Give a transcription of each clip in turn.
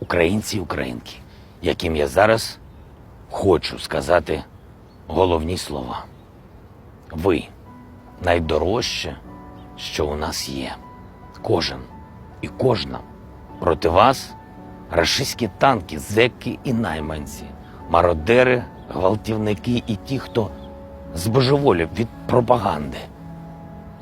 українці і українки, яким я зараз хочу сказати головні слова. Ви найдорожче, що у нас є. Кожен і кожна проти вас рашистські танки, зеки і найманці, мародери, гвалтівники і ті, хто збожеволів від пропаганди.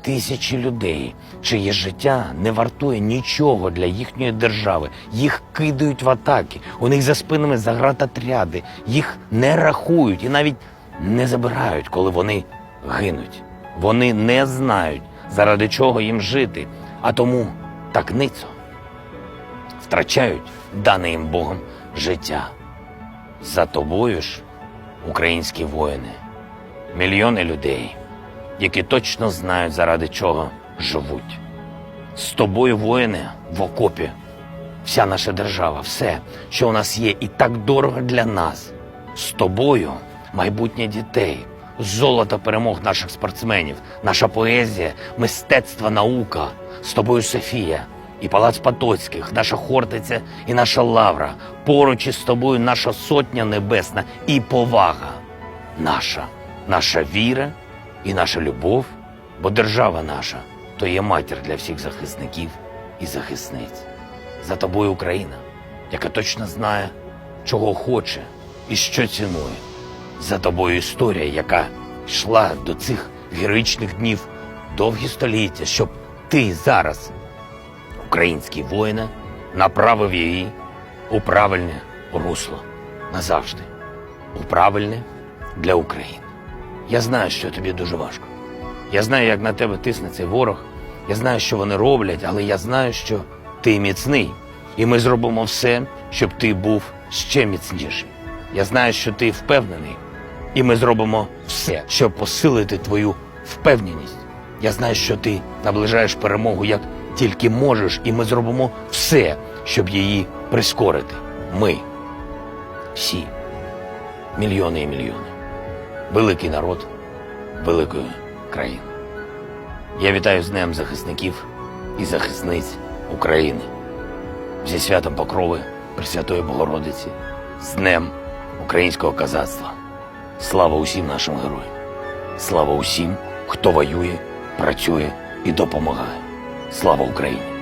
Тисячі людей, чиє життя не вартує нічого для їхньої держави. Їх кидають в атаки, у них за спинами загратотряди, їх не рахують і навіть не забирають, коли вони гинуть. Вони не знають, заради чого їм жити, а тому так ницо втрачають дане їм Богом життя. За тобою ж, українські воїни, мільйони людей, які точно знають, заради чого живуть. З тобою, воїни, в окопі, вся наша держава, все, що у нас є, і так дорого для нас. З тобою майбутнє дітей, золото перемог наших спортсменів, наша поезія, мистецтво, наука. З тобою Софія і Палац Потоцьких, наша Хортиця і наша Лавра. Поруч із тобою наша сотня небесна і повага наша, наша віра і наша любов, бо держава наша то є матір для всіх захисників і захисниць. За тобою Україна, яка точно знає, чого хоче і що цінує. За тобою історія, яка йшла до цих героїчних днів довгі століття, щоб ти зараз, український воїне, направив її у правильне русло назавжди, у правильне для України. Я знаю, що тобі дуже важко. Я знаю, як на тебе тисне цей ворог. Я знаю, що вони роблять, але я знаю, що ти міцний. І ми зробимо все, щоб ти був ще міцніший. Я знаю, що ти впевнений, і ми зробимо все, щоб посилити твою впевненість. Я знаю, що ти наближаєш перемогу як тільки можеш, і ми зробимо все, щоб її прискорити. Ми всі, мільйони і мільйони, великий народ великої країни. Я вітаю з Днем захисників і захисниць України зі святом Покрови Пресвятої Богородиці, з Днем українського казацтва. Слава усім нашим героям! Слава усім, хто воює, працює і допомагає. Слава Україні!